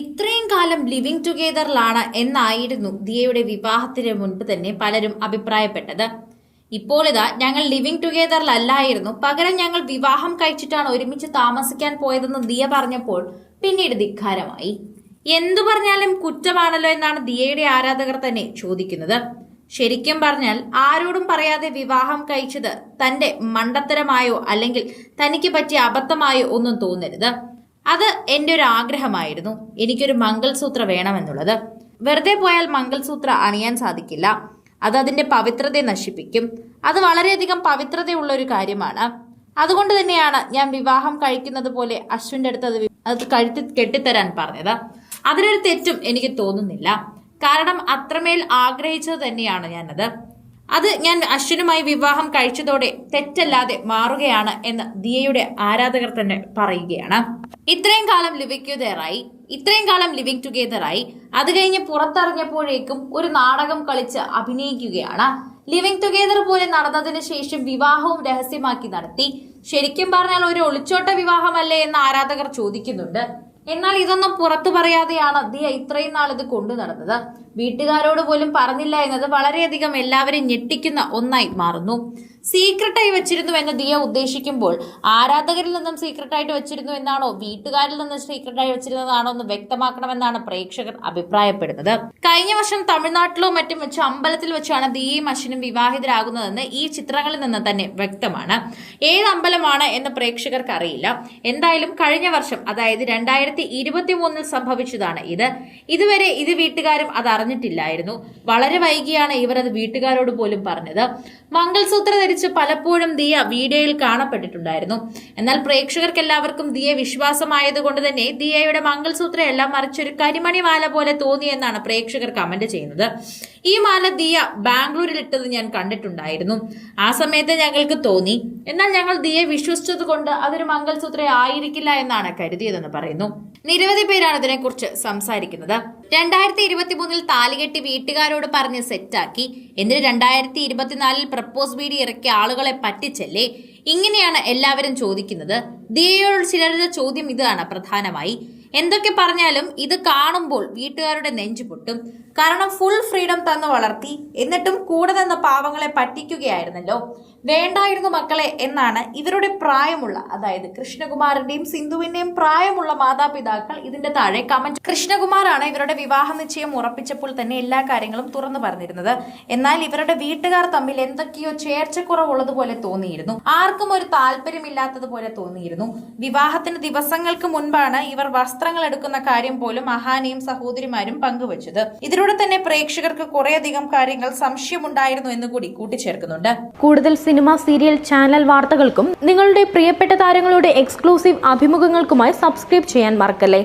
ഇത്രയും കാലം ലിവിംഗ് ടുഗെദറിലാണ് എന്നായിരുന്നു ദിയയുടെ വിവാഹത്തിന് മുൻപ് തന്നെ പലരും അഭിപ്രായപ്പെട്ടത്. ഇപ്പോൾ ഇതാ ഞങ്ങൾ ലിവിംഗ് ടുഗെദറിലല്ലായിരുന്നു പകരം ഞങ്ങൾ വിവാഹം കഴിച്ചിട്ടാണ് ഒരുമിച്ച് താമസിക്കാൻ പോയതെന്ന് ദിയ പറഞ്ഞപ്പോൾ പിന്നീട് ധിക്കാരമായി. എന്തു പറഞ്ഞാലും കുറ്റമാണല്ലോ എന്നാണ് ദിയയുടെ ആരാധകർ തന്നെ ചോദിക്കുന്നത്. ശരിക്കും പറഞ്ഞാൽ ആരോടും പറയാതെ വിവാഹം കഴിച്ചത് തന്റെ മണ്ടത്തരമായോ അല്ലെങ്കിൽ തനിക്ക് പറ്റിയ അബദ്ധമായോ ഒന്നും തോന്നരുത്. അത് എന്റെ ഒരു ആഗ്രഹമായിരുന്നു. എനിക്കൊരു മംഗൾസൂത്ര വേണമെന്നുള്ളത്. വെറുതെ പോയാൽ മംഗൾസൂത്ര അണിയാൻ സാധിക്കില്ല. അത് അതിന്റെ പവിത്രതയെ നശിപ്പിക്കും. അത് വളരെയധികം പവിത്രതയുള്ള ഒരു കാര്യമാണ്. അതുകൊണ്ട് തന്നെയാണ് ഞാൻ വിവാഹം കഴിക്കുന്നത് പോലെ അശ്വിന്റെ അടുത്ത് അത് അത് കഴുത്തി കെട്ടിത്തരാൻ പറഞ്ഞത്. അതിനൊരു തെറ്റും എനിക്ക് തോന്നുന്നില്ല. കാരണം അത്രമേൽ ആഗ്രഹിച്ചത് തന്നെയാണ് ഞാനത്. അത് ഞാൻ അശ്വിനുമായി വിവാഹം കഴിച്ചതോടെ തെറ്റല്ലാതെ മാറുകയാണ് എന്ന് ദിയയുടെ ആരാധകർ തന്നെ പറയുകയാണ്. ഇത്രയും കാലം ലിവിംഗ് ടുഗെതറായി ഇത്രയും കാലം ലിവിങ് ടുഗെദറായി അത് കഴിഞ്ഞ് പുറത്തിറങ്ങിയപ്പോഴേക്കും ഒരു നാടകം കളിച്ച് അഭിനയിക്കുകയാണ്. ലിവിങ് ടുഗെദർ പോലെ നടന്നതിന് ശേഷം വിവാഹവും രഹസ്യമാക്കി നടത്തി. ശരിക്കും പറഞ്ഞാൽ ഒരു ഒളിച്ചോട്ട വിവാഹമല്ലേ എന്ന് ആരാധകർ ചോദിക്കുന്നുണ്ട്. എന്നാൽ ഇതൊന്നും പുറത്തു പറയാതെയാണ് ദിയ ഇത്രയും നാൾ ഇത് കൊണ്ടു നടന്നത്. വീട്ടുകാരോട് പോലും പറഞ്ഞില്ല എന്നത് വളരെയധികം എല്ലാവരെയും ഞെട്ടിക്കുന്ന ഒന്നായി മാറുന്നു. സീക്രട്ടായി വെച്ചിരുന്നു എന്ന് ദിയ ഉദ്ദേശിക്കുമ്പോൾ ആരാധകരിൽ നിന്നും സീക്രട്ടായിട്ട് വെച്ചിരുന്നു എന്നാണോ വീട്ടുകാരിൽ നിന്ന് സീക്രട്ടായി വെച്ചിരുന്നതാണോ എന്ന് വ്യക്തമാക്കണമെന്നാണ് പ്രേക്ഷകർ അഭിപ്രായപ്പെടുന്നത്. കഴിഞ്ഞ വർഷം തമിഴ്നാട്ടിലോ മറ്റും വെച്ച് അമ്പലത്തിൽ വെച്ചാണ് ദിയയും അശ്വിനും വിവാഹിതരാകുന്നതെന്ന് ഈ ചിത്രങ്ങളിൽ നിന്ന് തന്നെ വ്യക്തമാണ്. ഏത് അമ്പലമാണ് എന്ന് പ്രേക്ഷകർക്ക് അറിയില്ല. എന്തായാലും കഴിഞ്ഞ വർഷം അതായത് രണ്ടായിരത്തി ഇരുപത്തി മൂന്നിൽ സംഭവിച്ചതാണ് ഇത്. ഇതുവരെ ഇത് വീട്ടുകാരും അത് അറിഞ്ഞിട്ടില്ലായിരുന്നു വളരെ വൈകിയാണ് അത് വീട്ടുകാരോട് പോലും പറഞ്ഞത്. മംഗൾസൂത്ര ധരിച്ച് പലപ്പോഴും ദിയ വീഡിയോയിൽ കാണപ്പെട്ടിട്ടുണ്ടായിരുന്നു. എന്നാൽ പ്രേക്ഷകർക്ക് എല്ലാവർക്കും ദിയ വിശ്വാസമായതുകൊണ്ട് തന്നെ ദിയയുടെ മംഗൾസൂത്ര എല്ലാം മറിച്ചൊരു കരിമണി മാല പോലെ തോന്നിയെന്നാണ് പ്രേക്ഷകർ കമന്റ് ചെയ്യുന്നത്. ഈ മാല ദിയ ബാംഗ്ലൂരിൽ ഇട്ടത് ഞാൻ കണ്ടിട്ടുണ്ടായിരുന്നു. ആ സമയത്ത് ഞങ്ങൾക്ക് തോന്നി. എന്നാൽ ഞങ്ങൾ ദിയെ വിശ്വസിച്ചത് കൊണ്ട് അതൊരു മംഗൾസൂത്ര ആയിരിക്കില്ല എന്നാണ് കരുതിയതെന്ന് പറയുന്നു. നിരവധി പേരാണ് ഇതിനെക്കുറിച്ച് സംസാരിക്കുന്നത്. രണ്ടായിരത്തി ഇരുപത്തി മൂന്നിൽ താലികെട്ടി വീട്ടുകാരോട് പറഞ്ഞ് സെറ്റാക്കി. എന്നിട്ട് രണ്ടായിരത്തി ഇരുപത്തിനാലിൽ പ്രപ്പോസ് വീഡിയോ ഇറക്കിയ ആളുകളെ പറ്റിച്ചല്ലേ? ഇങ്ങനെയാണ് എല്ലാവരും ചോദിക്കുന്നത്. ദിയയോട് ചിലരുടെ ചോദ്യം ഇതാണ് പ്രധാനമായി. എന്തൊക്കെ പറഞ്ഞാലും ഇത് കാണുമ്പോൾ വീട്ടുകാരുടെ നെഞ്ചു പൊട്ടും. കാരണം ഫുൾ ഫ്രീഡം തന്ന് വളർത്തി എന്നിട്ടും കൂടെ നിന്ന പാവങ്ങളെ പറ്റിക്കുകയായിരുന്നല്ലോ. വേണ്ടായിരുന്നു മക്കളെ എന്നാണ് ഇവരുടെ പ്രായമുള്ള അതായത് കൃഷ്ണകുമാറിന്റെയും സിന്ധുവിന്റെയും പ്രായമുള്ള മാതാപിതാക്കൾ ഇതിന്റെ താഴെ കമന്റ് കൃഷ്ണകുമാറാണ് ഇവരുടെ വിവാഹ നിശ്ചയം ഉറപ്പിച്ചപ്പോൾ തന്നെ എല്ലാ കാര്യങ്ങളും തുറന്നു പറഞ്ഞിരുന്നത്. എന്നാൽ ഇവരുടെ വീട്ടുകാർ തമ്മിൽ എന്തൊക്കെയോ ചേർച്ചക്കുറവുള്ളതുപോലെ തോന്നിയിരുന്നു. ആർക്കും ഒരു താല്പര്യമില്ലാത്തതുപോലെ തോന്നിയിരുന്നു. വിവാഹത്തിന് ദിവസങ്ങൾക്ക് മുൻപാണ് ഇവർ വസ്ത്രങ്ങൾ എടുക്കുന്ന കാര്യം പോലും അഹാനയും സഹോദരിമാരും പങ്കുവച്ചത്. ഇതിലൂടെ തന്നെ പ്രേക്ഷകർക്ക് കുറേയധികം കാര്യങ്ങൾ സംശയമുണ്ടായിരുന്നു എന്ന് കൂടി കൂട്ടിച്ചേർക്കുന്നുണ്ട്. കൂടുതൽ സിനിമ സീരിയൽ ചാനൽ വാർത്തകൾക്കും നിങ്ങളുടെ പ്രിയപ്പെട്ട താരങ്ങളുടെ എക്സ്ക്ലൂസീവ് അഭിമുഖങ്ങൾക്കുമായി സബ്സ്ക്രൈബ് ചെയ്യാൻ മറക്കല്ലേ?